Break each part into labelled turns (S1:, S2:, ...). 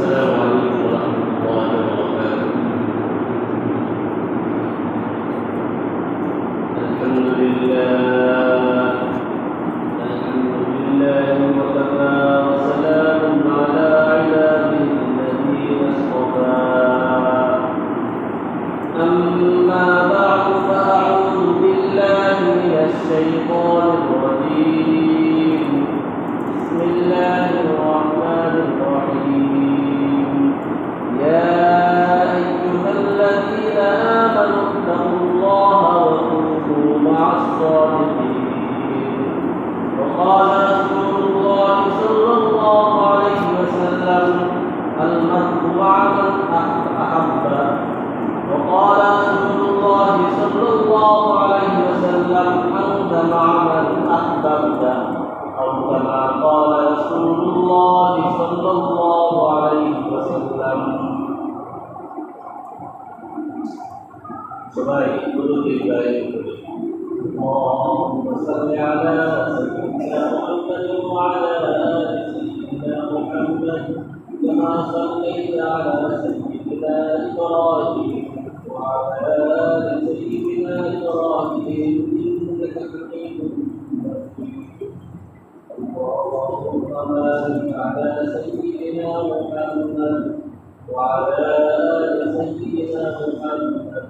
S1: السلام عليكم سبحان قلوب اللهم صل على سيدنا محمد وعلى ال سيدنا محمد كما صليت على سيدنا إبراهيم وعلى ال سيدنا إبراهيم انك حميد اللهم بارك على سيدنا محمد وعلى آل سيدنا محمد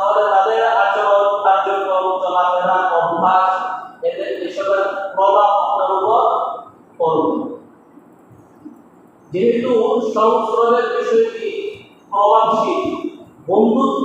S1: তাহলে তাদের আচরণ, কার্যক্রম, চলাফেরা, অভ্যাস, এদের এসবের প্রভাব আপনার উপর পড়বে। যেহেতু সংস্রবের বিষয়টি প্রভাবশীল, বন্ধুত্ব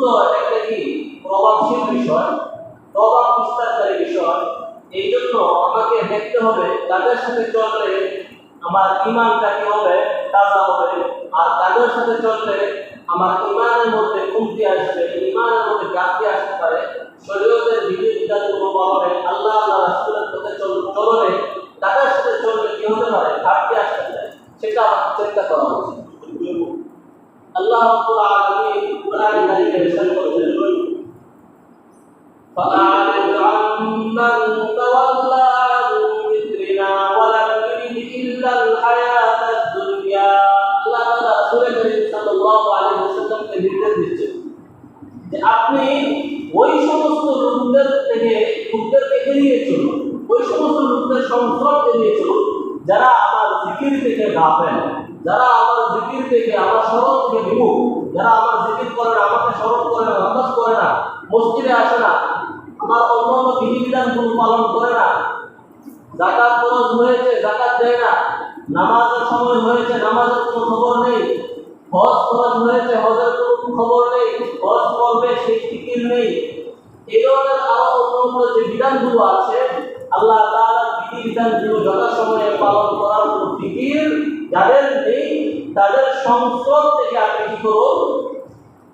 S1: করুন,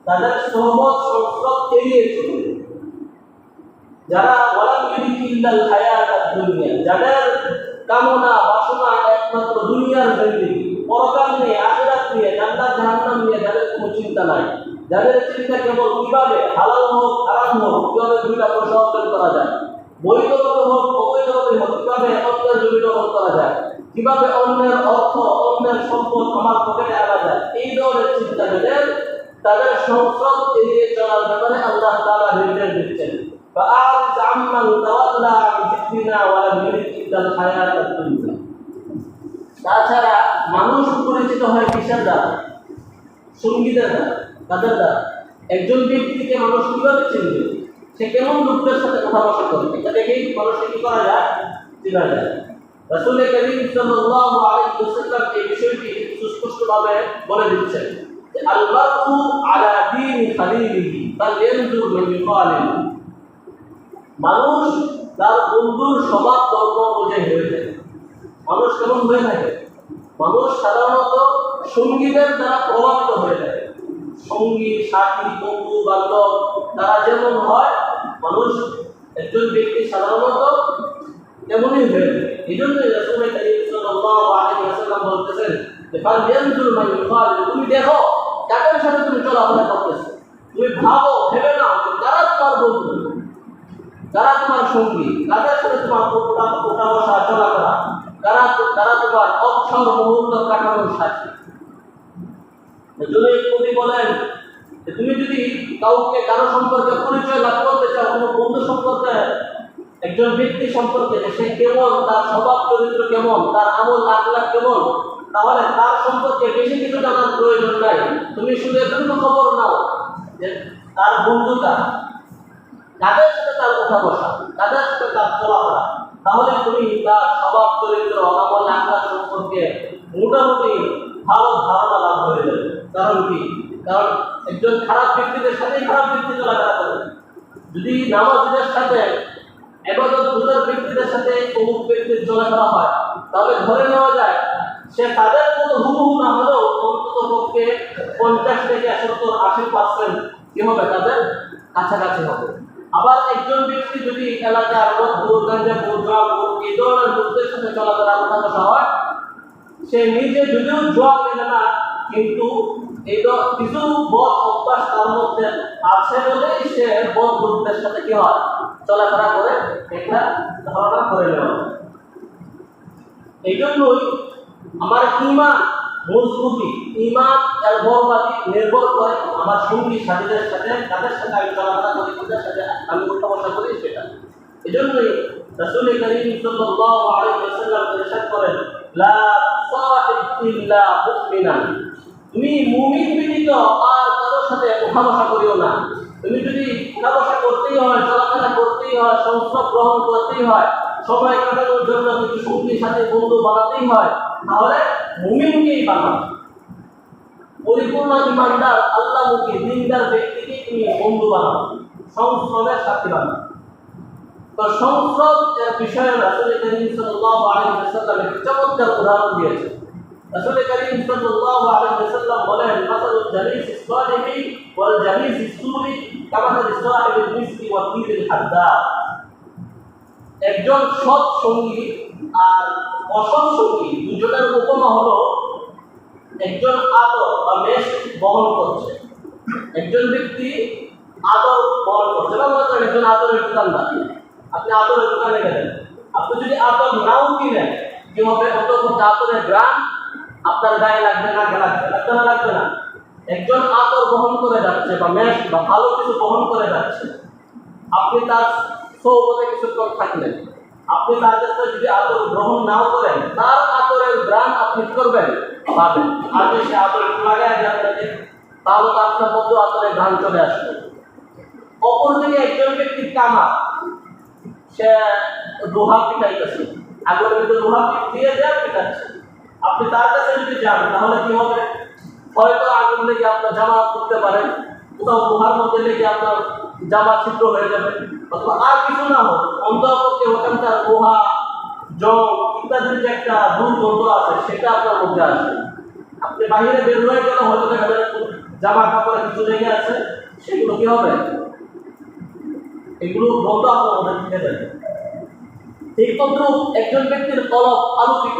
S1: তাদের সহমত সংস্রব এড়িয়ে চলুন। যারা ওয়ালাম ইউরিদু ইল্লাল হায়াতাদ দুনিয়া, যাদের কামনা, বাসনা একমাত্র দুনিয়ার জিন্দেগি পরকাল নিয়ে আখিরাত নিয়ে জান্নাত, জাহান্নাম নিয়ে যাদের কোনো চিন্তা নাই। যাদের চিন্তা কেবল কীভাবে হালাল হোক, হারাম হোক, কীভাবে দুইটা পয়সা অর্জন করা যায়? বৈধভাবে হোক, অবৈধভাবে হোক, কীভাবে অন্যের জমি দখল করা যায়? কিভাবে অন্যের অর্থ অন্যের সম্পদ আমার পকেটে আনা যায় এই ধরনের চিন্তা যাদের তাদের সংসদ এড়িয়ে চলার ব্যাপারে আল্লাহ তাআলা নির্দেশ দিচ্ছেন فأعرض عمن تولى عن ذكرنا ولم يرد إلا الحياة الدنيا তাছাড়া মানুষ পরিচিত হয় কিসের দ্বারা সঙ্গীতের দ্বারা কাদের দ্বারা একজন ব্যক্তিকে মানুষ কিভাবে চিনবে সে কেমন লোকদের সাথে কথা বসা করে এটা দেখেই মানুষকে কি করা যায় চেনা যায় রাসূল করিম সাল্লাল্লাহু আলাইহি ওয়াসাল্লাম এই বিষয়টি সুস্পষ্টভাবে বলে দিচ্ছেন যে আল মারউ আলা দীনি খালিলিহি ফালয়ানজুর মান ইউখালিল মানুষ তার বন্ধুর স্বভাব ধর্ম অনুযায়ী হয়ে যায়। মানুষ কেমন হয়ে থাকে? মানুষ সাধারণত সঙ্গীতের দ্বারা প্রভাবিত হয়ে থাকে সঙ্গী, সাথী, বন্ধু, বান্ধব, তারা যেমন হয়, মানুষ একজন ব্যক্তি সাধারণত তেমনই হয়ে এই জন্যই রাসূল বলতেছেন তুমি দেখো কাদের সাথে তুমি চলাফেরা করতেছো। তুমি ভাবো, ভেবে নাও কারা তোমার বন্ধু? যারা তোমার সঙ্গী? তাদের সাথে তোমার ওঠা বসা চলাফেরা? তারা তারা তোমার অবসর মুহূর্ত কাটানোর সাথী? যদি কবি বলেন তুমি যদি কাউকে, কারও সম্পর্কে পরিচয় লাভ করতে চাও, কোনো বন্ধু সম্পর্কে একজন ব্যক্তি সম্পর্কে সে কেমন, তার স্বভাব, চরিত্র কেমন, তার আমল, আখলাখ কেমন, তাহলে তার সম্পর্কে বেশি কিছু জানার প্রয়োজন নাই। তুমি শুধু এতটুকু খবর নাও যে তার বন্ধুতা তাদের সাথে তার কথা বসা তাদের সাথে তার চলাফেরা, তাহলে তুমি তার স্বভাব, চরিত্র, আমল, আখলাখ সম্পর্কে মোটামুটি ভালো ধারণা লাভ হয়ে যাবে কারণ কি? কারণ একজন খারাপ ব্যক্তিদের সাথেই খারাপ ব্যক্তি চলাফেরা করে। যদি নামাজিদের সাথে এবাদত গুজার ব্যক্তিদের সাথে অমুক ব্যক্তির চলাফেরা হয়, তাহলে ধরে নেওয়া যায়, সে তাদের মতো হুবহু না হলেও অন্তত পক্ষে পঞ্চাশ থেকে সত্তর, আশি পার্সেন্ট কি হবে তাদের কাছাকাছি হবে? আবার একজন ব্যক্তি যদি এলাকার মধ্যে গাঞ্জা জোয়া এই ধরনের লোকদের সাথে চলাফেরা বসা হয়, সে নিজে যদিও জোয়া মেনে না, কিন্তু এই কিছু বদ অভ্যাস তার মধ্যে আছে বলেই সে বদ লোকদের সাথে কি হয়? চলাফেরা করে এটা ধারণা করে নেওয়া এই জন্যই আমার ইমান মজবুতি, ইমান এর নির্ভর করে আমার সঙ্গী সাথীদের সাথে, তাদের সাথে আমি চলাফেরা করি, তাদের সাথে আমি উঠা করি সেটা। এই জন্যই রাসূল করিম সাল্লাল্লাহু আলাইহি ওয়াসাল্লাম ইরশাদ করেন, লা সাহিব ইল্লা তুমি মুমিন ব্যতীত আর কারোর সাথে উঠা বসা করিও না। তুমি যদি উঠা বসা করতেই হয়, চলাফেরা করতেই হয় সংস্রব গ্রহণ করতেই হয়, সময় কাটানোর জন্য কিছু সাথে বন্ধু বানাতেই হয়, তাহলে মুমিনকেই বানাও। পরিপূর্ণ ইমানদার, আল্লাহমুখী, দিনদার ব্যক্তিকে তুমি বন্ধু বানাও, সংস্রবের সাথী বানাও। তো সংস্রব বিষয়ে চমৎকার উদাহরণ দিয়েছেন। রাসূল করিম সাল্লাল্লাহু আলাইহি ওয়াসাল্লাম বলেন মাসালুল জালিস সালিহি ওয়াল জালিস সুরি কামাসাল সাহিবিল মিসকি ওয়া তিবিল হাদ্দাদ একজন সৎ সঙ্গী আর অসৎ সঙ্গী দুজনের উপমা হলো একজন আদর বা মেষ বহন করছে। একজন ব্যক্তি আদর বহন করছে। বা মনে একজন আদরের দোকানদার আপনি আদরের দোকানে গেলেন। আপনি যদি আদর নাও কিনেন কি হবে অন্তত আদরের গ্রাম আপনার গায়ে লাগবে না লাগবে না লাগবে না। একজন আদর বহন করে যাচ্ছে বা মেষ বা ভালো কিছু বহন করে যাচ্ছে, আপনি তার সৌবতে কিছুক্ষণ থাকলেন। আপনি তার কাছে যদি আদর গ্রহণ নাও করেন, তার আদরের গ্রাম আপনি করবেন, পাবেন। যদি সে আদর লাগায় আপনাকে তাহলে তো আপনার মধ্যে আদরের গ্রাম চলে আসবে। অপরদিকে একজন ব্যক্তি কামা, সে লোহা পিটাইতেছে। আগুনের ভিতরে লোহা দিয়ে দেয় পিটাচ্ছে। আপনি তার কাছে যদি যান, তাহলে কি হবে? হয়তো আগুন লেগে আপনার জামা করতে পারেন কোথাও গুহার মধ্যে লেগে আপনার জামা ছিদ্র হয়ে যাবে, অথবা আর কিছু না হোক অন্তরপক্ষে ওখানকার গুহা, জল ইত্যাদির যে একটা দুর্গন্ধ আছে, সেটা আপনার মধ্যে আসবে আপনি বাহিরে বের হয়ে গেলে হয়তো দেখা যাবে জামা কাপড়ে কিছু লেগে আছে, সেগুলো কি হবে? এগুলো গন্ধ আপনার মধ্যে থেকে যাবে। ঠিক তদ্রুপ একজন ব্যক্তির কলব আলোকিত।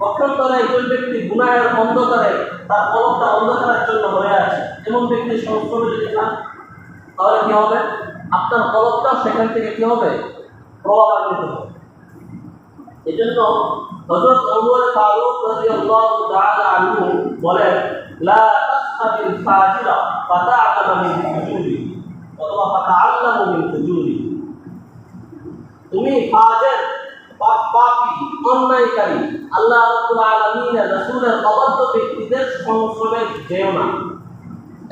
S1: পারে পক্ষান্তরে একজন ব্যক্তি গুনাহের অন্ধকারে তার কলকটা অন্ধকারের জন্য হয়ে আছে, এমন ব্যক্তির সংস্পর্শে যদি যান তাহলে কি হবে? আপনার কলকটা সেখান থেকে কি হবে? প্রভাবান্বিত হবে। এজন্য হযরত ওমর ফারুক রাদিয়াল্লাহু তাআলা আনহু বলেন, লা তাসহাবিল ফাজিরা ফাতা'লামু মিন ফুজুরি অথবা ফাতা'আল্লামু মিন ফুজুরি। তুমি ফাজের পাপ পাপী অন্যায়কারী আল্লাহ রাব্বুল আলামিনের রাসূলের অবাধ্য ব্যক্তিদের সংস্রবে যেও না।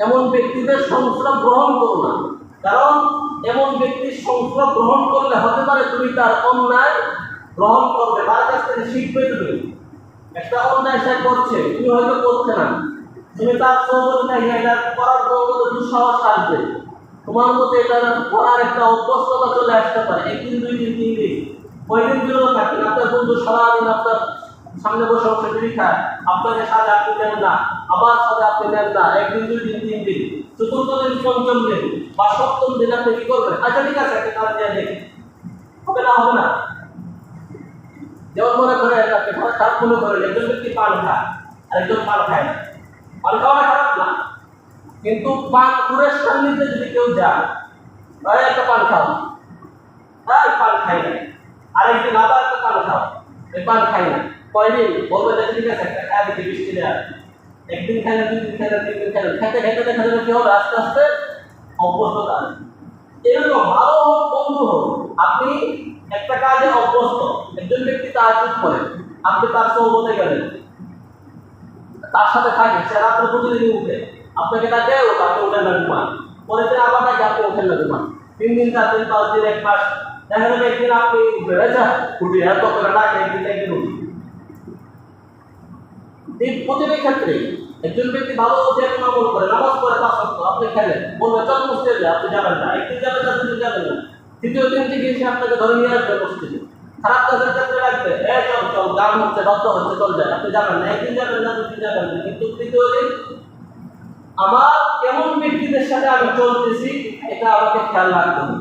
S1: এমন ব্যক্তিদের সংস্রব গ্রহণ করো না। কারণ এমন ব্যক্তির সংস্রব গ্রহণ করলে হতে পারে তুমি তার অন্যায় গ্রহণ করবে। তার কাছ থেকে শিখবে তুমি। একটা অন্যায় সে করছে, তুমি হয়তো করছে না। তুমি তার সৌন্দর্য এটা করার জন্য দুঃসাহস আসবে। তোমার মধ্যে এটা করার একটা অভ্যস্ততা চলে আসতে পারে। একদিন, দুই দিন, তিন দিন। কয়দিন বিরত থাকবেন আপনার বন্ধু সারাদিন আপনার সামনে বসে বসে বিড়ি খায়। আপনাকে সাথে আপনি নেন না, আবার সাথে আপনি নেন না, একদিন, দুই দিন, তিন দিন। চতুর্থ দিন পঞ্চম দিন বা সপ্তম দিন আপনি কি করবেন? আচ্ছা ঠিক আছে, একটা কাজ দিয়ে দেখি হবে না হবে না। যেমন মনে করে আপনি খারাপ মনে করেন, একজন ব্যক্তি পান খায়, আরেকজন পান খায় না। পান খাওয়া খারাপ না। কিন্তু পান পুরের সান্নিধ্যে যদি কেউ যায় তাহলে একটা পান খাও। তাই পান খাই না। আরেকদিন আবার একটা পান খাও। পান খাই না। কয়দিন? বলবে যে ঠিক আছে, একটা খায় দিকে বৃষ্টি দেয়। একদিন না দুই দিন না তিন দিন খাই না খেতে খেতে দেখা যাবে কি হবে? আস্তে আস্তে অভ্যস্ততা। এরকম ভালো হোক, বন্ধু হোক, আপনি একটা কাজে অভ্যস্ত। একজন ব্যক্তি তার করেন আপনি তার সৌবতে গেলেন। তার সাথে থাকে, সে রাত্রে প্রতিদিনই উঠে। আপনাকে ডাকে ও তাকে উঠে না ঘুমান পরে দিন আবার ডাকে আপনি উঠেন না ঘুমান তিন দিন, চার দিন, পাঁচ দিন, এক মাস। দেখা যাবে একদিন আপনি বেড়েছে উঠে এত করে ডাকে একদিন একদিন উঠে। এই প্রতিটি ক্ষেত্রে একজন ব্যক্তি ভালো যে কোনো আমল করে, নামাজ পড়ে পাঁচ ওয়াক্ত, আপনি খেলেন বলবে চল মসজিদে আপনি যাবেন না, একদিন যাবেন না, দুদিন যাবেন না। তৃতীয় দিন থেকে এসে আপনাকে ধরে নিয়ে আসবে মসজিদে। খারাপ কাজের ক্ষেত্রে রাখবে এ, চল চল, গান হচ্ছে বাধ্য হচ্ছে, চল যায় আপনি যাবেন না, একদিন যাবেন না, দুদিন যাবেন না। কিন্তু তৃতীয় দিন আমার কেমন ব্যক্তিদের সাথে আমি চলতেছি, এটা আমাকে খেয়াল রাখতে হবে।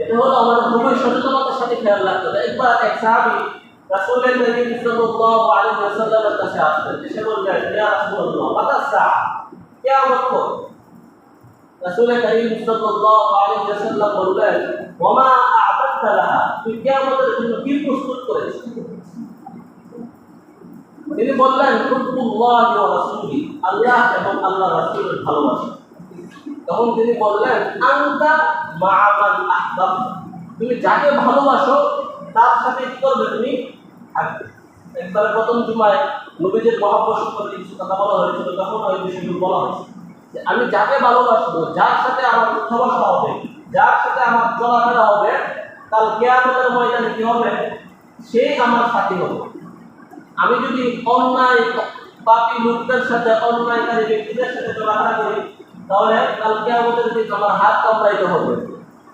S1: এটা হলো আমাদের খুবই সচেতনতার সাথে খেয়াল রাখতে হবে। একবার এক সাহাবি রাসূলের নবী সাল্লাল্লাহু আলাইহি ওয়াসাল্লামের কাছে আসলেন এসে বললেন, ইয়া রাসূলুল্লাহ, মাতা সাআ কিয়ামত কবে রাসূল করিম সাল্লাল্লাহু আলাইহি ওয়াসাল্লাম বললেন, ওমা আ'তাদতা লাহা, তুই কিয়ামতের জন্য কি প্রস্তুত করেছিস? তিনি বললেন হুব্বুল্লাহ ওয়া রাসূলি, আল্লাহ এবং আল্লাহ রাসূলের ভালোবাসা। তখন তিনি বললেন, আনতা মা'মান আহবাব, তুমি যাকে ভালোবাসো, তার সাথে কি করবে তুমি? থাকবে। একবার প্রথম জুমায় নবীদের মহাব্বত সম্পর্কে কিছু কথা বলা হয়েছিল তখন ওই বিষয়গুলো বলা হয়েছে। যে আমি যাকে ভালোবাসবো, যার সাথে আমার উঠা হবে, যার সাথে আমার চলাফেরা হবে কাল কেয়ামতের ময়দানে কি হবে? সে আমার সাথী হবে। আমি যদি অন্যায় পাপী লোকদের সাথে, অন্যায়কারী ব্যক্তিদের সাথে চলাফেরা করি, তাহলে কালকে আমাদের দিন আমার হাত কামড়াইতে হবে।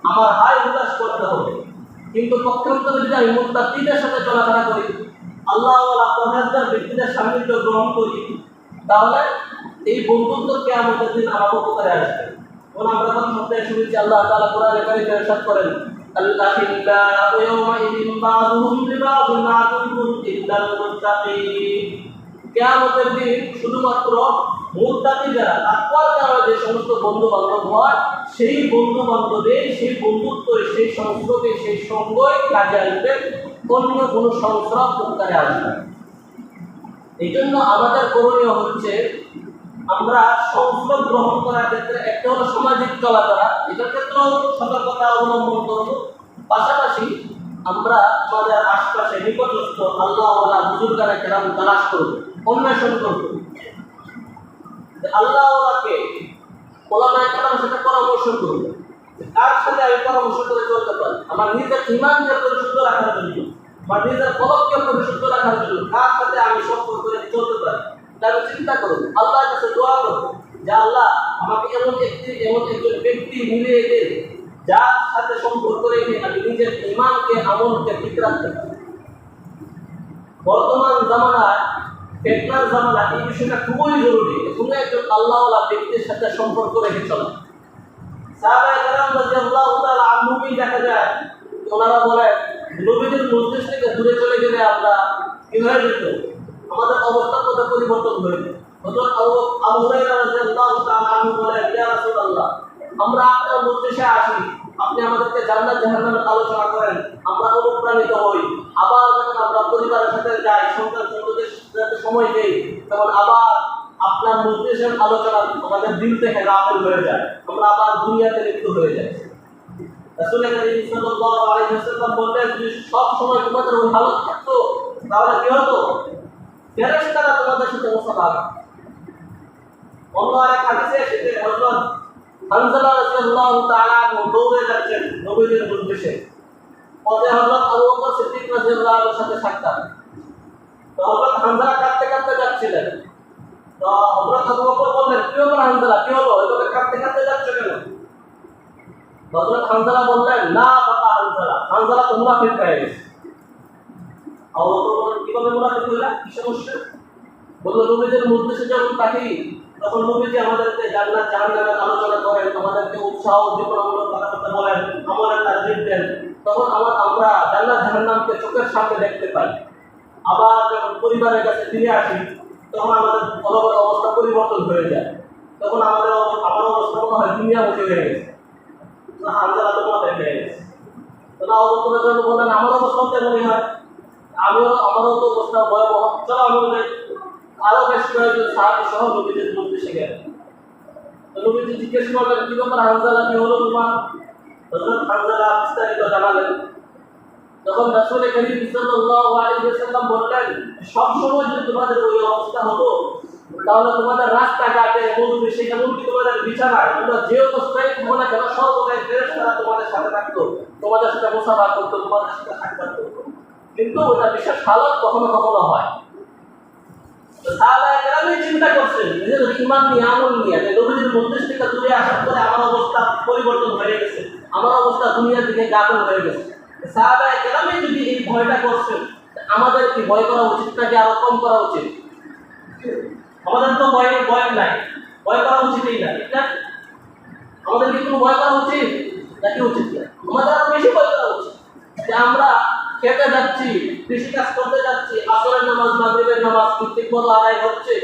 S1: আমার হাই উল্লাস করতে হবে। কিন্তু পক্ষান্তরে যদি আমি মুক্তাকিদের সাথে চলাফেরা করি, আল্লাহ পরহেজগার ব্যক্তিদের সান্নিধ্য গ্রহণ করি, তাহলে এই বন্ধুত্ব কে আমাদের দিন আমার উপকারে আসবে। কোন আমরা সপ্তাহে শুনেছি, আল্লাহ তাআলা কোরআনে কারিমে করেন আল্লাহ ইয়াউমাইযিন দিন শুধুমাত্র মুত্তাকি যারা তাকওয়ার কারণে যে সমস্ত বন্ধু বান্ধব হয়, সেই বন্ধু বান্ধবে সেই বন্ধুত্ব সেই সংস্রবে, সেই সঙ্গই কাজে আসবে, অন্য কোনো সংস্রব উপকারে আসবে এই জন্য আমাদের করণীয় হচ্ছে, আমরা সংস্কৃত গ্রহণ করার ক্ষেত্রে একটা হলো সামাজিক চলাফেরা, এটার ক্ষেত্রেও সতর্কতা অবলম্বন করব। পাশাপাশি আমরা আমাদের আশপাশে নিকটস্থ আল্লাহ বুজুর্গারা কেরাম তালাশ করব, অন্বেষণ করব। আল্লাহ আল্লাহকে ওলামায় কেরাম সাথে পরামর্শ করব কার সাথে আমি পরামর্শ করে চলতে পারি। আমার নিজের ইমানকে পরিশুদ্ধ রাখার জন্য, আমার নিজের কলককে পরিশুদ্ধ রাখার জন্য কার সাথে আমি সম্পর্ক করে চলতে পারি। আমি চিন্তা করব আল্লাহর কাছে দোয়া করব যে আল্লাহ আমাকে এমন একটি, এমন একজন ব্যক্তি মিলিয়ে দিন যার সাথে সম্পর্ক রেখে আমি নিজের ইমানকে আমলকে ঠিক রাখতে পারি। বর্তমান জামানায় ফেতনার জামানা, এই বিষয়টা খুবই জরুরি। কোনো একজন আল্লাহওয়ালা ব্যক্তির সাথে সম্পর্ক রেখে চলা। দেখা যায়, ওনারা বলেন নবীদের থেকে দূরে চলে গেলে আমরা যেত আমাদের অবস্থার মধ্যে পরিবর্তন রাসূলুল্লাহ, আমরা আপনার মজলিসে আসি আপনি আমাদেরকে জান্নাত জাহান্নামের আলোচনা করেন, আমরা অনুপ্রাণিত হই। আবার যখন আমরা পরিবারের সাথে যাই সন্তান সন্ততির সাথে সময় দেই, তখন আবার আপনার মজলিসের আলোচনা আমাদের দিল থেকে গাফেল হয়ে যায়। আমরা আবার দুনিয়াতে লিপ্ত হয়ে যাই। রাসূল সাল্লাল্লাহু আলাইহি ওয়াসাল্লাম যদি সব সময় তোমাদের ওই হালত থাকতো, তাহলে কি হতো? ফেরেশতারা তোমাদের সাথে মুসাফা অন্য আরেক হাদিসে এসেছে, হযরত হানজালা রাদিয়াল্লাহু সাথে সাক্ষাৎ। তো হযরত হানজালা কাঁদতে কাঁদতে যাচ্ছিলেন। তো হযরত আবু বকর বললেন, কি হলো হানজালা কি হলো? কেন? হযরত বললেন, না বাবা হানজালা হানজালা তো মুনাফিক হয়ে গেছে আবু বকর কীভাবে বলল নবীদের মজলিসে যখন থাকি তখন নবীজি আমাদেরকে জান্নাত, জাহান্নামের আলোচনা করেন, আমাদেরকে উৎসাহ উদ্দীপনামূলক কথাবার্তা বলেন আমাদের তার দেন। তখন আমার আমরা জান্নাত, জাহান্নামকে চোখের সামনে দেখতে পাই। আবার যখন পরিবারের কাছে ফিরে আসি, তখন আমাদের অলগত অবস্থা পরিবর্তন হয়ে যায়। তখন আমাদের আমার অবস্থা মনে হয় দুনিয়া মুখে হয়ে গেছে। মাথায় হয়ে গেছে। তো অবস্থা যখন বললেন আমার অবস্থাও তেমনই হয়। আমিও, আমারও তো অবস্থা ভয়াবহ। চলো, আমি আরও বেশ কয়েকজন সাহাবি সহ নবীদের মধ্যে গেলেন। নবীজি জিজ্ঞেস করলেন, কি ব্যাপার হানজালা কি হলো তোমার? হযরত হানজালা বিস্তারিত জানালেন। তখন রাসূল করিম সাল্লাল্লাহু আলাইহি ওয়াসাল্লাম বললেন, সব সময় যদি তোমাদের ওই অবস্থা হতো, তাহলে তোমাদের রাস্তাঘাটে মজলিসে এমনকি তোমাদের বিছানায় তোমরা যে অবস্থায় থাকো না কেন সর্বদাই ফেরেশতারা তোমাদের সাথে থাকতো, তোমাদের সাথে মুসাফা করতো, তোমাদের সাথে সাক্ষাৎ করতো কিন্তু ওটা বিশেষ হালত কখনো কখনো হয়। আমাদের কি ভয় করা উচিত নাকি আরও কম করা উচিত? আমাদের তো ভয় ভয় নাই। ভয় করা উচিতই না ঠিক আমাদের কি কোনো ভয় করা উচিত? নাকি উচিত না? আমাদের আরও বেশি ভয় করা উচিত। যে আমরা খেতে যাচ্ছি কৃষি কাজ করতে যাচ্ছি, আসরের নামাজ, মাগরিবের নামাজ ঠিক মতো আদায় হচ্ছে।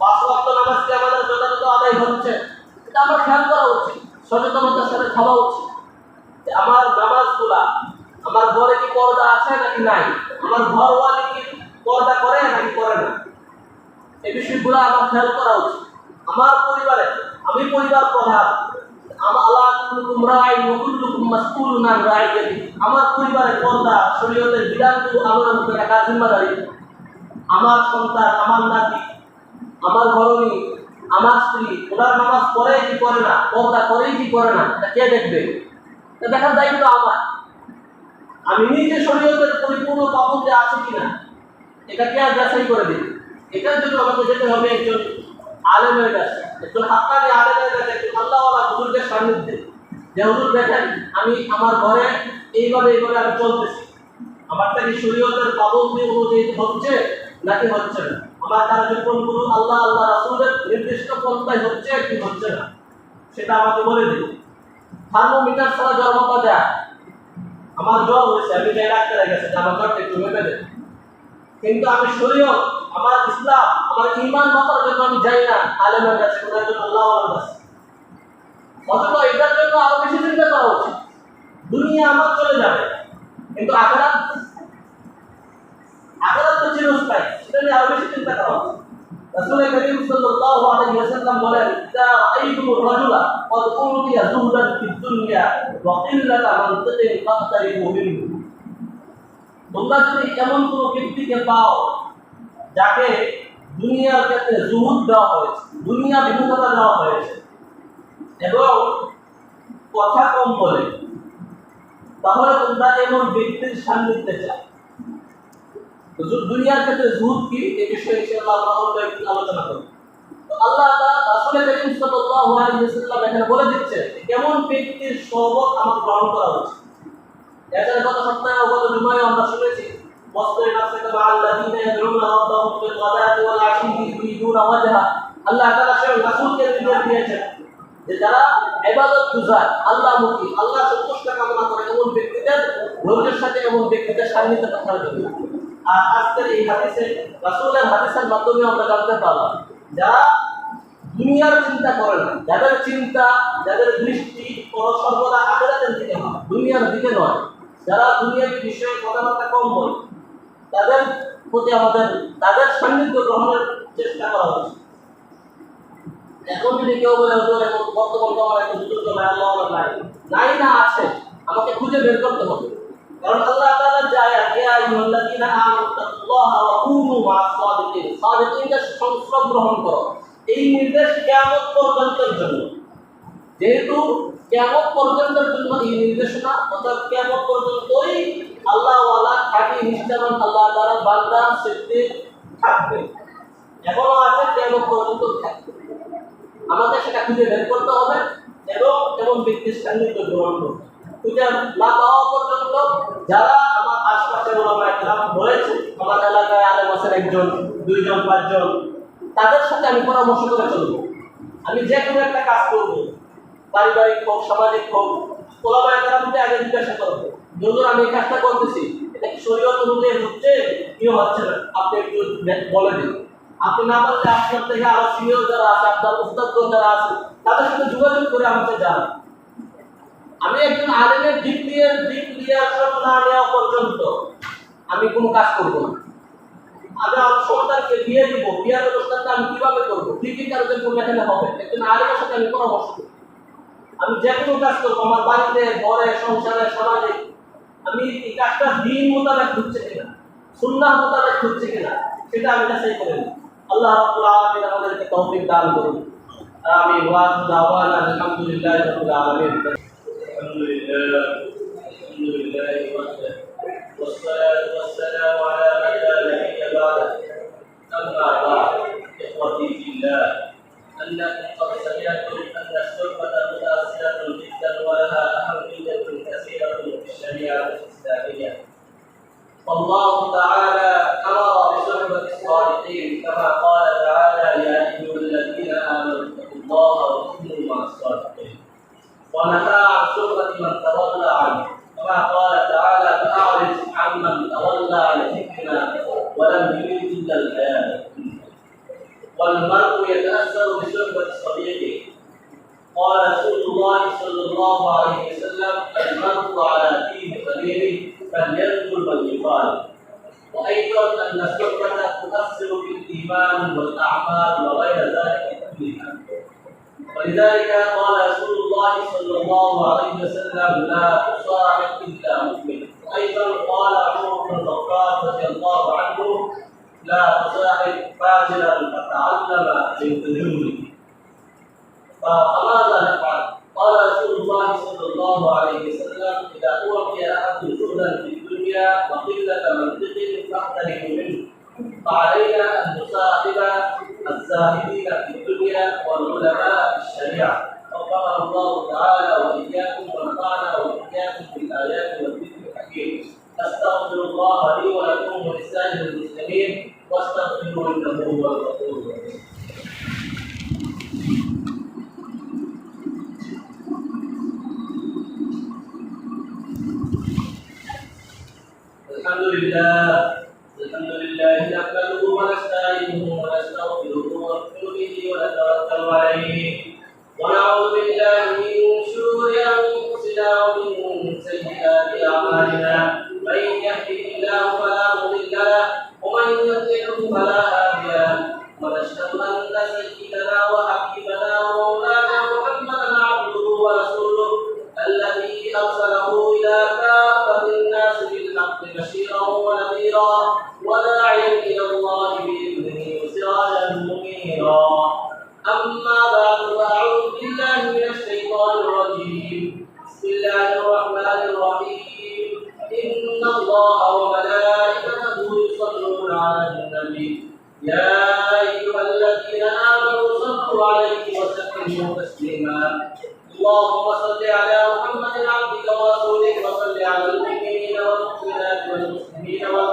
S1: পাঁচ নামাজ কি আমাদের যথাযথ আদায় হচ্ছে। এটা আমার খেয়াল করা উচিত, সচেতনতার সাথে খাওয়া উচিত। আমার নামাজগুলা, আমার ঘরে কি পর্দা আছে নাকি নাই? আমার ঘর ঘরওয়ালি কি পর্দা করে নাকি করে না? এই বিষয়গুলো আমার খেয়াল করা উচিত। আমার পরিবারে, আমি পরিবার প্রধান আমার পরিবারের পর্দা শরীয়তের বিধানগুলো আমার উপরে রাখার জিম্মাদারি আমার সন্তান আমার নাতি আমার ঘরণী আমার স্ত্রী ওনার নামাজ পড়ে কি করে না পর্দা করে কি করে না এটা কে দেখবে দেখার দায়িত্ব আমার আমি নিজে শরীয়তের পরিপূর্ণ পাবন্দে আছে কিনা এটা কে আর যাচাই করে দিবে এটার জন্য আমাকে যেতে হবে একজন আলেমের কাছে। একজন হাক্কানি আলেমের কাছে একজন আল্লাহওয়ালা হুজুরদের সান্নিধ্যে, যে হুজুর দেখেন, আমি আমার ঘরে এইভাবে এইভাবে আমি চলতেছি। আমারটা কি শরীয়তের পাবন্দি অনুযায়ী হচ্ছে নাকি হচ্ছে না? আমার কার্যক্রমগুলো আল্লাহ আল্লাহ রাসূলের নির্দিষ্ট পন্থায় হচ্ছে কি হচ্ছে না? সেটা আমাকে বলে দিন। থার্মোমিটার ছাড়া জ্বর মাপা যায়? আমার জ্বর হয়েছে, আমি যাই ডাক্তারের কাছে আমার জ্বরটা একটু মেপে দেন। কিন্তু আমি শরীয়ত, আমার ইসলাম আমার ইমান মাপার জন্য আমি যাই না, আলেমের কাছে কোনো একজন আল্লাহ কাছে। অথবা এটার জন্য আরও বেশি চিন্তা করা উচিত। দুনিয়া আমার চলে যাবে, কিন্তু আখেরাত আখেরাত তো চিরস্থায়ী, সেটা নিয়ে আরও বেশি চিন্তা করা উচিত। পাও, যাকে দুনিয়ার ক্ষেত্রে জুহুদ দেওয়া হয়েছে, দুনিয়া বিমুখতা দেওয়া হয়েছে। এবং কথা কম বলে, তাহলে তোমরা এমন ব্যক্তির সান্নিধ্যে চাও দুনিয়ার ক্ষেত্রে জুহুদ কি? এই বিষয়ে ইনশাআল্লাহ আলোচনা করব। আল্লাহ রাসূল বলে দিচ্ছে কেমন ব্যক্তির সহবত আমার গ্রহণ করা উচিত। সপ্তাহে আমরা শুনেছি ধৈর্যের সাথে এমন ব্যক্তিদের জন্য। আর আজকের এই হাদিসে, রাসূলের হাদিসের মাধ্যমে আমরা জানতে পারলাম, যারা দুনিয়ার চিন্তা করে না, যাদের চিন্তা, যাদের দৃষ্টি সর্বদা আখেরাতের দিকে হয় দুনিয়ার দিকে নয়, যারা দুনিয়ার বিষয়ে কথাবার্তা কম বলে তাদের প্রতি আমাদের, তাদের সান্নিধ্য গ্রহণের চেষ্টা করা উচিত এখন যদি কেউ বলে এখন বর্তমান তোমার এখন সুযোগ নাই আল্লাহ নাই। নাই না আছে, আমাকে খুঁজে বের করতে হবে। কারণ আল্লাহ তাআলা যে আয়াত আইয়ুহাল্লাযীনা আমানু তাকুল্লাহা ওয়া কুনু গ্রহণ করো। এই নির্দেশ কিয়ামত পর্যন্তের জন্য। যেহেতু কিয়ামত পর্যন্তের জন্য এই নির্দেশনা, অর্থাৎ কিয়ামত পর্যন্তই আল্লাহ ওয়ালা খাঁটি নিষ্ঠাবান আল্লাহ তাআলা বান্দা থাকবে। এখনও আছে কিয়ামত পর্যন্ত থাকবে। আমাদের সেটা খুঁজে বের করতে হবে এবং এমন ব্যক্তির গ্রহণ করতে খুঁজে না পর্যন্ত যারা আমার আশপাশে আমার আছেন একজন, দুইজন, পাঁচজন, তাদের সাথে আমি পরামর্শ করে চলবো। আমি যে কোনো একটা কাজ করব। পারিবারিক হোক, সামাজিক হোক ওলামা একরামকে আগে জিজ্ঞাসা আমি এই কাজটা করতেছি। এটা কি অনুযায়ী হচ্ছে? কি হচ্ছে না। আপনি একটু বলে দিন। আপনি না আপনার থেকে আরও সিনিয়র যারা আছে, আপনার যারা আছে, তাদের সাথে যোগাযোগ করে আমাকে আমি একজন আলেমের দিক দিয়ে, দিক রিয়াকশন না নেওয়া পর্যন্ত আমি কোনো কাজ করব না। আমি সন্তানকে বিয়ে দিব। বিয়ের অনুষ্ঠানটা আমি কীভাবে করব? কি কি কারণে কোন হবে? একজন আলেমের সাথে আমি পরামর্শ করব। আমি যে কোনো কাজ করবো আমার বাড়িতে ঘরে সংসারে সমাজে আমি এই কাজটা দিন মোতাবেক হচ্ছে কিনা সুন্নাহ মোতাবেক হচ্ছে কিনা সেটা আমি যাচাই করে নিই আল্লাহ রাব্বুল আলামিন আমাদেরকে তৌফিক দান করুন আমিন ওয়া আখিরু দাওয়ানা আলহামদুলিল্লাহি রাব্বিল আলামিন আলহামদুলিল্লাহ আলহামদুলিল্লাহ ওয়াহদা والصلاة والسلام على من لا نبي بعده أما بعد إخوتي في الله أنكم قد سمعتم أن الشرطة متأثرة جدا ولها أهمية كثيرة في الشريعة الإسلامية. والله تعالى لا تصاحب فاجرا فتعلم من فجوره فماذا نفعل؟ قال رسول الله صلى الله عليه وسلم إذا أوتي أحد زهدا في الدنيا وقلة منطق فاحترموا منه. فعلينا أن نصاحب الزاهدين في الدنيا والعلماء في الشريعة. وقال الله تعالى وإياكم ونفعنا وإياكم بالايات والذكر الحكيم. استغفر الله لي ولكم ولسائر المسلمين واستغفروه إنه هو الغفور الرحيم. الحمد لله الحمد لله نحمده ونستعينه ونستغفره ونؤمن به ونتوكل عليه. ونعوذ بالله من شرور أنفسنا ومن سيئات أعمالنا. يهده الله فلا مضل له ومن يضلله فلا নিয়ে যাওয়া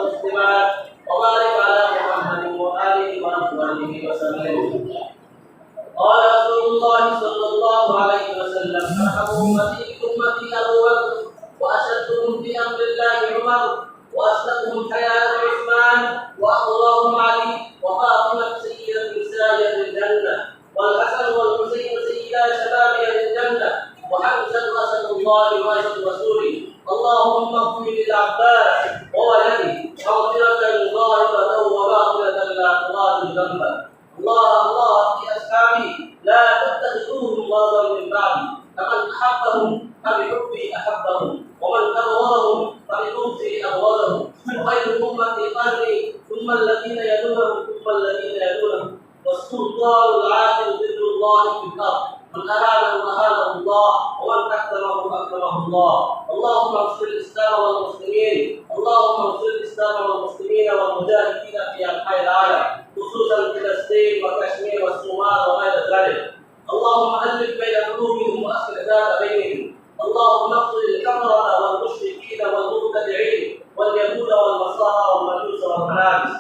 S1: والسلطان العادل ذكر الله في الأرض. من أهانه أهانه الله ومن أكرمه أكرمه الله. اللهم انصر الإسلام والمسلمين. اللهم انصر الإسلام والمسلمين والمجاهدين في أنحاء العالم خصوصا فلسطين وكشمير والصومال وغير ذلك. اللهم ألف بين قلوبهم وأصلح ذات بينهم. اللهم اغفر الكفرة والمشركين والمبتدعين واليهود والنصارى والمجوس والملابس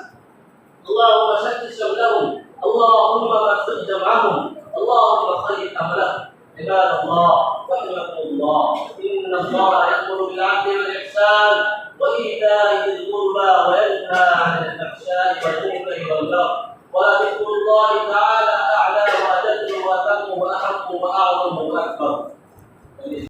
S1: اللهم شتت شملهم اللهم فرق جمعهم. اللهم خير املهم عباد الله رحمكم الله. إن الله يأمر بالعدل والإحسان وإيتاء ذي القربى وينهى عن الفحشاء والمنكر والبغي. ولذكر الله تعالى أعلى وأجل واتم وأحق وأعظم وأكبر.